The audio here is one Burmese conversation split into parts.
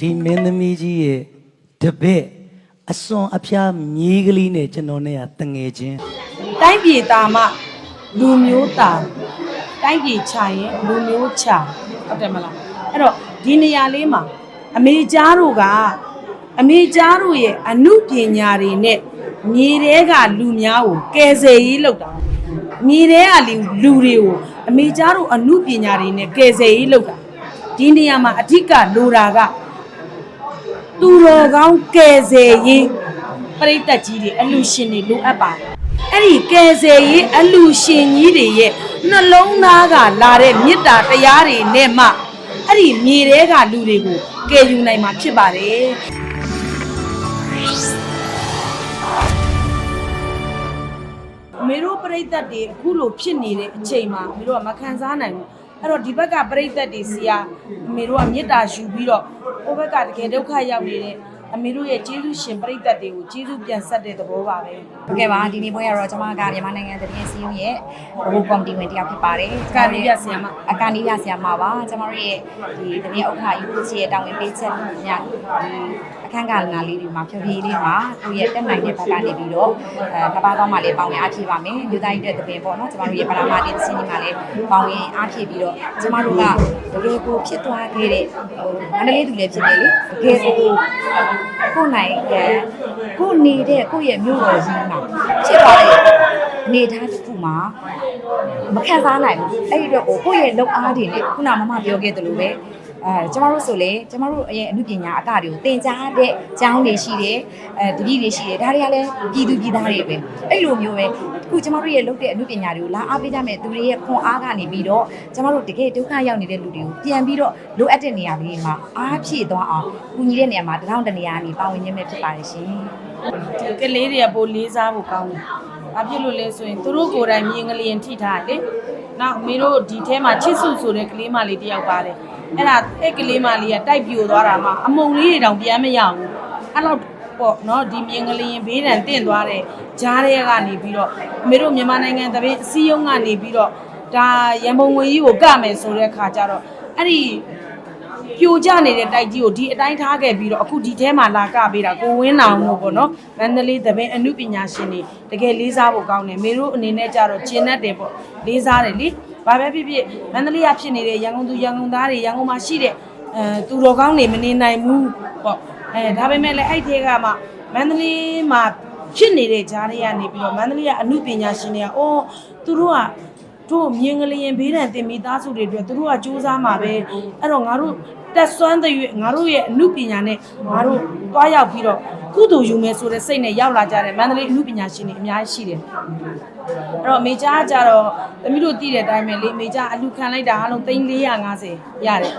ဒီမင်းသမီးကြီးရဲ့တပည့်အစွန်အဖျားမြေးကလေးနဲ့ကျွန်တော်နဲ့ကတငယ်ချင်းတိုင်းပြည်တာမှလူမျိုးတာတိုင်းပြည်ချရင်လူမျိုးချဟုတ်တယ်မလားအဲ့တော့ဒီနေရာလေးမှာအမေကြားတို့ကအမေကြားတို့ရဲ့အမှုပညာတွေနဲ့မြေတဲကလူများကိုကယ်ဆယ်ရေးလုပ်တာမြေတဲကလူလူတွေကိုအမေကြားတို့အမှုပညာတွေနဲ့ကယ်ဆယ်ရေးလုပ်တာဒီနေရာမှာအဓိကလိုတာက သူတော်ကောင်းကယ်ဆယ်ရေးပရိသတ်ကြီးတွေအလူရှင်တွေလိုအပ်ပါတယ်အဲ့ဒီကယ်ဆယ်ရေးအလူရှင်ကြီးတွေရဲ့နှလုံးသားကလာတဲ့မေတ္တာတရားတွေနဲ့မှအဲ့ဒီမြေတဲကလူတွေကိုကယ်ယူနိုင်မှာဖြစ်ပါတယ်အမေတို့ပြိသက်တွေအခုလိုဖြစ်နေတဲ့အချိန်မှာအမေတို့ကမခံစားနိုင်ဘူး အဲ့တော့ဒီဘက်ကပြိသက်တွေစီကအမေတို့ကမေတ္တာယူပြီးတော့ဟိုဘက်ကတကယ်ဒုက္ခရောက်နေတဲ့အမေတို့ရဲ့ကျေးဇူးရှင်ပြိသက်တွေကိုကျေးဇူးပြန်ဆက်တဲ့သဘောပါပဲဟုတ်ကဲ့ပါဒီနေ့ပွဲကတော့ကျွန်မကမြန်မာနိုင်ငံသတင်းစီးရုံးရဲ့ဘိုးကော်မတီဝင်တစ်ယောက်ဖြစ်ပါတယ်အကာနီးရဆရာမအကာနီးရဆရာမပါကျွန်တော်တို့ရဲ့ဒီသတင်းဥက္ကဋ္ဌယူစီရဲ့တာဝန်ပေးချက်များဒီ အခန်းကဏ္ဍလေးတွေမှာဖြည်းဖြည်းလေးမှာကိုယ့်ရဲ့တက်နိုင်တဲ့ဘက်ကနေပြီးတော့အဲကဘာတော့မှလည်းပေါင်းဝင်အားဖြည့်ပါမယ်လူသားကြီးတဲ့တပင်ပေါ့နော်ကျွန်တော်တို့ရဲ့ပရမတိသင်းကြီးမှာလည်းပေါင်းဝင်အားဖြည့်ပြီးတော့ကျွန်တော်တို့ကတကယ်ကိုဖြစ်သွားခဲ့တဲ့ဟိုမန္တလေးသူလည်းဖြစ်နေလေတကယ်ကိုကိုယ်နိုင်ရဲ့ကိုယ်နေတဲ့ကိုယ့်ရဲ့မြို့တော်ကြီးမှာဖြစ်သွားတဲ့အနေအထားတစ်ခုမှာမခံစားနိုင်ဘူးအဲ့ဒီတော့ကိုကိုယ့်ရဲ့လောက်အားတွေနဲ့ခုနမမပြောခဲ့သလိုပဲ အဲကျမတို့ဆိုလေကျမတို့ရဲ့အမှုပညာအကတွေကိုသင်ကြားတဲ့ကျောင်းတွေရှိတယ်အဲတပည့်တွေရှိတယ်ဒါတွေကလည်းပြည်သူပြည်သားတွေပဲအဲ့လိုမျိုးပဲအခုကျမတို့ရဲ့လုပ်တဲ့အမှုပညာတွေကိုလာအားပေးကြမဲ့သူတွေရဲ့ခွန်အားကနေပြီးတော့ကျမတို့တကယ်ဒုက္ခရောက်နေတဲ့လူတွေကိုပြန်ပြီးတော့လိုအပ်တဲ့နေရာလေးမှာအားဖြည့်သွားအောင်ကူညီတဲ့နေရာမှာတထောင်တနေရာကနေပါဝင်ခြင်းပဲဖြစ်ပါတယ်ရှင်ကလေးတွေကပိုလေးစားဖို့ကောင်းတယ်။ဘာဖြစ်လို့လဲဆိုရင်သူတို့ကိုယ်တိုင်မြင်ကလေးထိထားတယ်လေ။ နောက်အမေတို့ဒီထဲမှာချစ်စုဆိုတဲ့ကလေးမလေးတယောက်ပါတယ်။အဲ့ဒါအဲ့ကလေးမလေးကတိုက်ပြိုသွားတာမှအမုံလေးတွေတောင်ပြန်မရဘူး။အဲ့တော့ပေါ့နော်ဒီမြင်ကလေးရင်ဘေးဒဏ်တင့်သွားတဲ့ဂျားတွေကနေပြီးတော့အမေတို့မြန်မာနိုင်ငံတပင်းအစည်းအရုံးကနေပြီးတော့ဒါရန်ပုံငွေကြီးကိုကမယ်ဆိုတဲ့ခါကျတော့အဲ့ဒီ ပြိုကျနေတဲ့တိုက်ကြီးကိုဒီအတိုင်းထားခဲ့ပြီးတော့အခုဒီထဲမှာလာကပေးတာကိုဝင်းနောင်တို့ပေါ့နော်မန္တလေးသပင်းအမှုပညာရှင်တွေတကယ်လေးစားဖို့ကောင်းတယ်မေတို့အနေနဲ့ကြတော့ကျင်တတ်တယ်ပေါ့လေးစားတယ်လေဘာပဲဖြစ်ဖြစ်မန္တလေးကဖြစ်နေတဲ့ရန်ကုန်သူရန်ကုန်သားတွေရန်ကုန်မှာရှိတဲ့အဲသူတော်ကောင်းတွေမနေနိုင်ဘူးပေါ့အဲဒါပေမဲ့လည်းအဲ့ဒီကမှမန္တလေးမှာဖြစ်နေတဲ့ဂျားတွေကနေပြီးတော့မန္တလေးကအမှုပညာရှင်တွေကအော်သူတို့က တို့မြင်ကလေးရင်ဘေးဒဏ်တင်မိသားစုတွေအတွက်သူတို့ကစူးစမ်းမှာပဲအဲ့တော့ငါတို့တက်ဆွမ်းတဲ့ရွေ့ငါတို့ရဲ့အမှုပညာနဲ့ငါတို့တွားရောက်ပြီးတော့ကုသိုလ်ယူမယ်ဆိုတဲ့စိတ်နဲ့ရောက်လာကြတယ်မန္တလေးအမှုပညာရှင်တွေအများကြီးရှိတယ်အဲ့တော့မေကြားကြတော့သမီးတို့သိတဲ့အတိုင်းပဲလေမေကြားအလူခံလိုက်တာအလုံး3450ရတယ်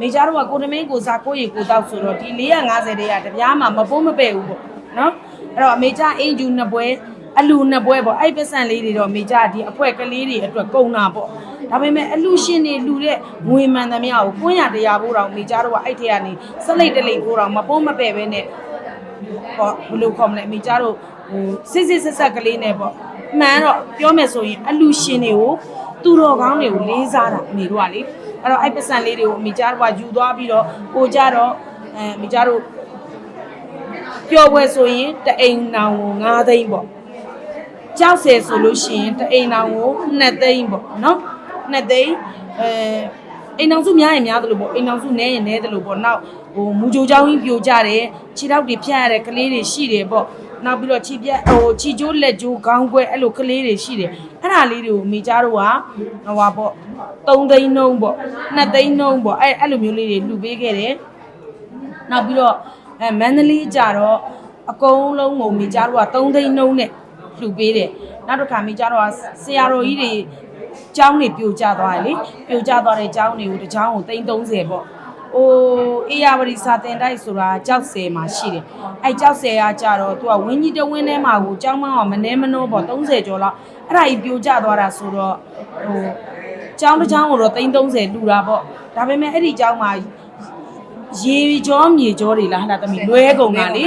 မေကြားတို့ကကိုတမင်းကိုစားကိုရီကိုတောက်ဆိုတော့ဒီ450တဲ့ရတပြားမှမပုံးမပဲ့ဘူးပေါ့နော်အဲ့တော့အမေကြားအင်ဂျူနှစ်ပွဲ အလူနှစ်ပွဲပေါ့အဲ့ပစံလေးတွေတော့မေကြဒီအဖွဲကလေးတွေအတွက်ကုန်တာပေါ့ဒါပေမဲ့အလူရှင်တွေလူတဲ့ငွေမှန်သမျှကိုကွန်းရတရားဖို့တော့မေကြတော့အဲ့ထဲကနေစလိတ်တလိတ်ဖို့တော့မပုံးမပဲ့ပဲနဲ့ပေါ့ဘယ်လိုခေါ်မလဲမေကြတော့ဟိုစစ်စစ်ဆက်ဆက်ကလေးနဲ့ပေါ့မှန်တော့ပြောမယ်ဆိုရင်အလူရှင်တွေကိုသူတော်ကောင်းတွေကိုလေးစားတာအမေတို့ကလေအဲ့တော့အဲ့ပစံလေးတွေကိုအမေကြတော့ယူသွားပြီးတော့ကိုကြတော့အဲအမေကြတော့ပျော်ပွဲဆိုရင်တအိမ်နောင်ကို9သိန်းပေါ့ ကြောက်ဆယ်ဆိုလို့ရှိရင်တအိမ်တောင်ကို2သိန်းပေါ့နော်2သိန်းအဲအိမ်တောင်စုများရင်များတယ်လို့ပေါ့အိမ်တောင်စုနည်းရင်နည်းတယ်လို့ပေါ့နောက်ဟိုမူကြိုးချောင်းကြီးပြိုကျတယ်ခြေထောက်တွေဖြတ်ရတယ်ကလေးတွေရှိတယ်ပေါ့နောက်ပြီးတော့ခြေပြက်ဟိုခြေကျိုးလက်ကျိုးခေါင်းခွဲအဲ့လိုကလေးတွေရှိတယ်အဲ့ဒါလေးတွေကိုမိသားတို့ကဟိုပါပေါ့3သိန်းနှုန်းပေါ့2သိန်းနှုန်းပေါ့အဲ့အဲ့လိုမျိုးလေးတွေလှူပေးခဲ့တယ်နောက်ပြီးတော့အဲမန္တလေးကြတော့အကုန်လုံးကိုမိသားတို့က3သိန်းနှုန်းနဲ့ လှူပေးတယ်နောက်တစ်ခါမိကြားတော့ဆရာတော်ကြီးတွေကျောင်းတွေပြိုကျသွားတယ်လေပြိုကျသွားတဲ့ကျောင်းတွေကိုတစ်ကျောင်းကိုသိန်း30ပေါ့ဟိုအေယာဝတီစာတင်တိုက်ဆိုတာကြောက်ဆယ်မှာရှိတယ်အဲကြောက်ဆယ်ကကြတော့သူကဝင်းကြီးတဝင်းထဲမှာကိုကျောင်းမအောင်မနှဲမနှိုးပေါ့30ကျော်လောက်အဲ့ဒါကြီးပြိုကျသွားတာဆိုတော့ဟိုကျောင်းတစ်ကျောင်းကိုတော့သိန်း30လူတာပေါ့ဒါပေမဲ့အဲ့ဒီကျောင်းမှာရေကြောမြေကြောတွေလားဟလာသမီးလွဲကုန်တာလေ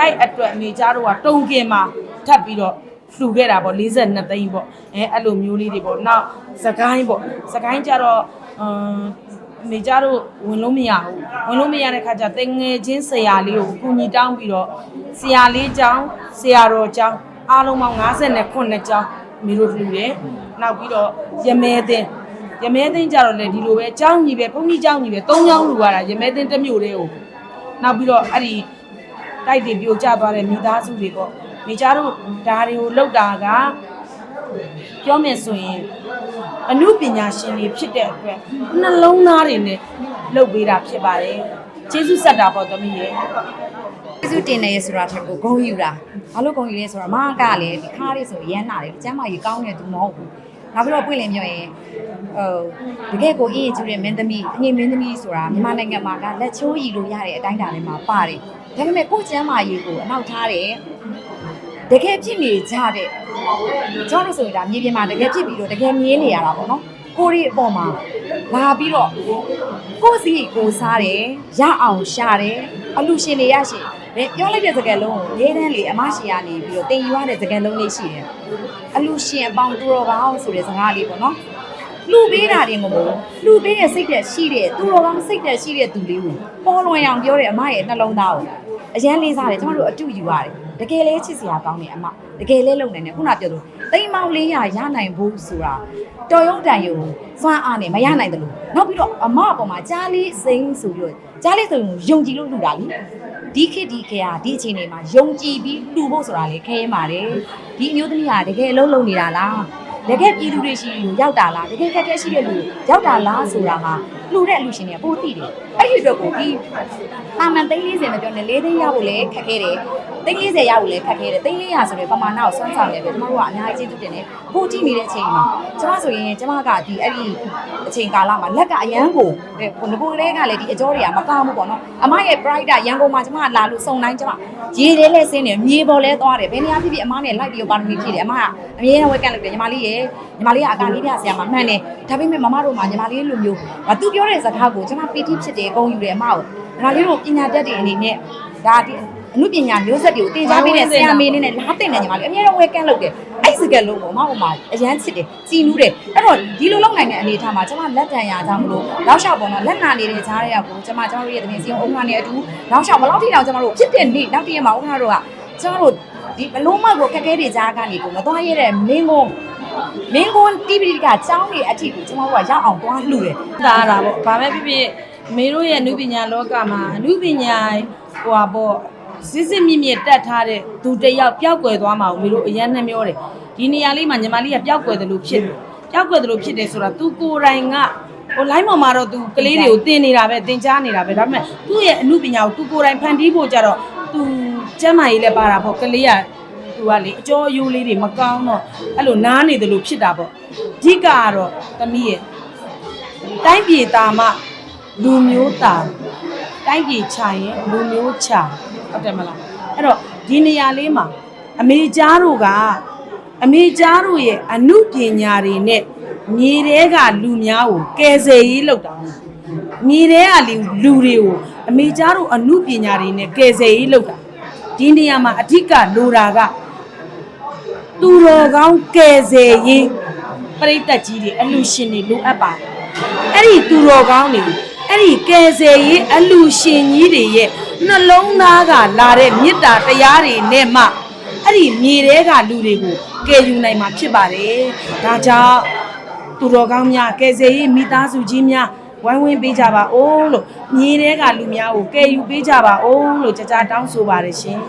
အဲ့အတွက်အမေကြားတော့ကတုံကင်မှာ ထပ်ပြီးတော့လှူခဲ့တာပေါ့42သိန်းပေါ့အဲအဲ့လိုမျိုးလေးတွေပေါ့နောက်စကိုင်းပေါ့စကိုင်းကြတော့အမ်အမေကြတို့ဝင်လို့မရဘူးဝင်လို့မရတဲ့ခါကျတငယ်ချင်းဆရာလေးကိုအကူညီတောင်းပြီးတော့ဆရာလေးကျောင်းဆရာတော်ကျောင်းအားလုံးပေါင်း59ကျောင်းအမေတို့လှူတယ်နောက်ပြီးတော့ရမဲသင်းရမဲသင်းကြတော့လေဒီလိုပဲကျောင်းကြီးပဲဘုန်းကြီးကျောင်းကြီးပဲ၃ကျောင်းလှူရတာရမဲသင်းတစ်မျိုးတည်းကိုနောက်ပြီးတော့အဲ့ဒီတိုက်တွေပြိုကျသွားတဲ့မိသားစုတွေပေါ့ မိကြတို့ဒါတွေကိုလောက်တာကပြောမယ်ဆိုရင်အမှုပညာရှင်တွေဖြစ်တဲ့အတွက်နှလုံးသားတွေနဲ့လုပ်ပေးတာဖြစ်ပါတယ်ကျေးဇူးဆက်တာပေါ့သမီးရဲ့ကျေးဇူးတင်တယ်ဆိုတာထက်ကိုဂုဏ်ယူတာဘာလို့ဂုဏ်ယူလဲဆိုတော့အမကလည်းဒီခါလေးဆိုရမ်းနာတယ်ကျမ်းမာကြီးကောင်းတဲ့သူမဟုတ်ဘူးနောက်ပြီးတော့ပွင့်လင်းပြောရင်ဟိုတကယ်ကိုအေးအေးကျူတဲ့မင်းသမီးအငြိမ်မင်းသမီးဆိုတာမြန်မာနိုင်ငံမှာကလက်ချိုးရည်လို့ရတဲ့အတိုင်းတာထဲမှာပါတယ်ဒါပေမဲ့ကိုယ့်ကျမ်းမာကြီးကိုအနောက်ထားတယ် တကယ်ဖြစ်နေကြတဲ့ကျွန်တော်တို့ဆိုရင်ဒါမြေပြင်မှာတကယ်ဖြစ်ပြီးတော့တကယ်မြင်နေရတာပေါ့နော်ကိုရီအပေါ်မှာလာပြီးတော့ကိုယ့်စီကိုစားတယ်ရအောင်ရှာတယ်အလူရှင်တွေရရှင်ဘယ်ပြောလိုက်တဲ့စကားလုံးကိုလေးတန်းလေအမရှိရနေပြီးတော့တင်ယူရတဲ့စကားလုံးလေးရှိတယ်အလူရှင်အပေါင်းသူတော်ကောင်းဆိုတဲ့စကားလေးပေါ့နော်လူပေးတာတင်ကိုမဟုတ်ဘူးလူပေးတဲ့စိတ်သက်ရှိတဲ့သူတော်ကောင်းစိတ်သက်ရှိတဲ့သူလေးကိုပေါ်လွင်အောင်ပြောတဲ့အမရဲ့နှလုံးသားကိုအရန်လေးစားတယ်ကျမတို့အတူယူရတယ် တကယ်လေးချစ်စရာကောင်းတယ်အမတကယ်လေးလုံနေတယ်ခုနပြောသူတိမ်မောင်လေးရရနိုင်ဖို့ဆိုတာတော်ရုံတန်ရုံစွမ်းအားနဲ့မရနိုင်တယ်လို့နောက်ပြီးတော့အမအပေါ်မှာကြားလေးစိမ့်ဆိုပြီးတော့ကြားလေးဆိုရင်ယုံကြည်လို့လူတာလीဒီခေတ်ဒီခေတ်ဟာဒီအချိန်တွေမှာယုံကြည်ပြီးလူဖို့ဆိုတာလေခဲရင်ပါတယ်ဒီအမျိုးသမီးဟာတကယ်အလုံးလုံးနေတာလားတကယ်ပြည်သူတွေရှိလို့ရောက်တာလားတကယ်ခက်ခဲရှိတဲ့လူရောက်တာလားဆိုတာဟာ လူတဲ့အလူရှင်တွေကပိုသိတယ်အဲ့ဒီအတွက်ကိုဒီတာမန်340မပြောနဲ့4သိန်းရဖို့လည်းခက်ခဲတယ်340ရဖို့လည်းခက်ခဲတယ်300ဆိုတဲ့ပမာဏကိုစွမ်းဆောင်နေပြီကျွန်တော်တို့ကအများကြီးကျေးဇူးတင်တယ်ပိုကြည့်နေတဲ့အချိန်မှာကျွန်မဆိုရင်ကျွန်မကဒီအဲ့ဒီအချိန်ကာလမှာလက်ကအရန်ကိုဟိုငကိုကလေးကလည်းဒီအကြောတွေကမကောင်းဘူးပေါ့နော်အမရဲ့ bright ရန်ကုန်မှာကျွန်မလာလို့စုံတိုင်းကျွန်မရေထဲလဲဆင်းတယ်မြေပေါ်လဲသွားတယ်ဘယ်နေရာဖြစ်ဖြစ်အမနဲ့လိုက်ပြီးတော့ပါရမီဖြည့်တယ်အမကအမြဲတမ်းဝက်ကန်လုပ်တယ်ညီမလေးရဲ့ညီမလေးကအကာလေးပြဆရာမမှန်တယ်ဒါပေမဲ့မမတို့မှာညီမလေးလိုမျိုးသူပြောတဲ့စကားကိုကျွန်မပီတိဖြစ်တယ်ဂုဏ်ယူတယ်အမကိုညီမလေးတို့ပညာတတ်တဲ့အနေနဲ့ဒါဒီအမှုပညာမျိုးဆက်တွေကိုတင်ကြားပေးတဲ့ဆရာမေလေးနဲ့လားတင်တယ်ညီမလေးအများတော့ဝဲကန့်လုပ်တယ်အဲ့စကလုံးကိုမဟုတ်မှာအရန်ချစ်တယ်စီနူးတယ်အဲ့တော့ဒီလိုလုပ်နိုင်တဲ့အနေအထားမှာကျွန်မလက်တန်ရကြမလို့နောက်လျှောက်ပေါ်တော့လက်နာနေတဲ့ကြားရကိုကျွန်မကျွန်တော်တို့ရဲ့တမင်စီအောင်အုံးကနေအတူနောက်လျှောက်ဘယ်လောက်ထိတောင်ကျွန်တော်တို့ဖြစ်တဲ့နေ့နောက်တည့်ရက်မှာဦးခါတို့ကကျွန်တော်တို့ဒီဘလုံးမကိုခက်ခဲတွေကြားကနေကိုမသွားရတဲ့မင်းကုန်း မင်းကုန်းတိပိကကျောင်းနေအထိကိုကျွန်တော်တို့ကရောက်အောင်သွားလှူတယ် ဒါရတာပေါ့ဘာပဲဖြစ်ဖြစ်အမေတို့ရဲ့အမှုပညာလောကမှာအမှုပညာဟိုပါပေါ့စစ်စစ်မြင့်မြင့်တက်ထားတဲ့သူတစ်ယောက်ပျောက်ကွယ်သွားမှာကိုအမေတို့အရန်နှမျောတယ်ဒီနေရာလေးမှာညီမလေးကပျောက်ကွယ်တယ်လို့ဖြစ်တယ်ပျောက်ကွယ်တယ်လို့ဖြစ်တယ်ဆိုတာ तू ကိုယ်တိုင်ကဟို line ပေါ်မှာတော့ तू ကလေးတွေကိုတင်နေတာပဲတင်ကြားနေတာပဲဒါပေမဲ့သူ့ရဲ့အမှုပညာကို तू ကိုယ်တိုင်ဖန်တီးဖို့ကြတော့ तू ကျမ်းမာရေးလည်းပါတာပေါ့ကလေးက သူကလေအကျော်အယိုးလေးတွေမကောင်းတော့အဲ့လိုနားနေတယ်လို့ဖြစ်တာပေါ့အဓိကကတော့သမီးရဲ့တိုင်းပြည်သားမှလူမျိုးသားတိုင်းပြည်ချရင်လူမျိုးချဟုတ်တယ်မလားအဲ့တော့ဒီနေရာလေးမှာအမေကြားတို့ကအမေကြားတို့ရဲ့အမှုပညာတွေနဲ့မြေတဲကလူများကိုကယ်ဆယ်ရေးလုပ်တာမြေတဲကလူလူတွေကိုအမေကြားတို့အမှုပညာတွေနဲ့ကယ်ဆယ်ရေးလုပ်တာဒီနေရာမှာအဓိကလိုတာက သူတော်ကောင်းကယ်ဆယ်ရေးပရိသတ်ကြီးတွေအလူရှင်တွေလိုအပ်ပါတယ်အဲ့ဒီသူတော်ကောင်းတွေအဲ့ဒီကယ်ဆယ်ရေးအလူရှင်ကြီးတွေရဲ့နှလုံးသားကလာတဲ့မေတ္တာတရားတွေနဲ့မှအဲ့ဒီမြေတဲကလူတွေကိုကယ်ယူနိုင်မှာဖြစ်ပါတယ်ဒါကြောင့်သူတော်ကောင်းများကယ်ဆယ်ရေးမိသားစုကြီးများဝိုင်းဝန်းပေးကြပါဦးလို့မြေတဲကလူများကိုကယ်ယူပေးကြပါဦးလို့ကြကြတောင်းဆိုပါတယ်ရှင်